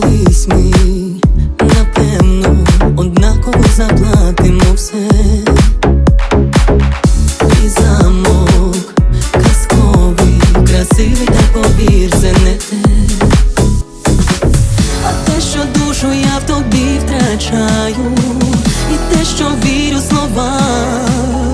Колись ми, напевно, однаково заплатимо все. І замок казковий, красивий, та повір, це не те. А те, що душу я в тобі втрачаю, і те, що вірю словам,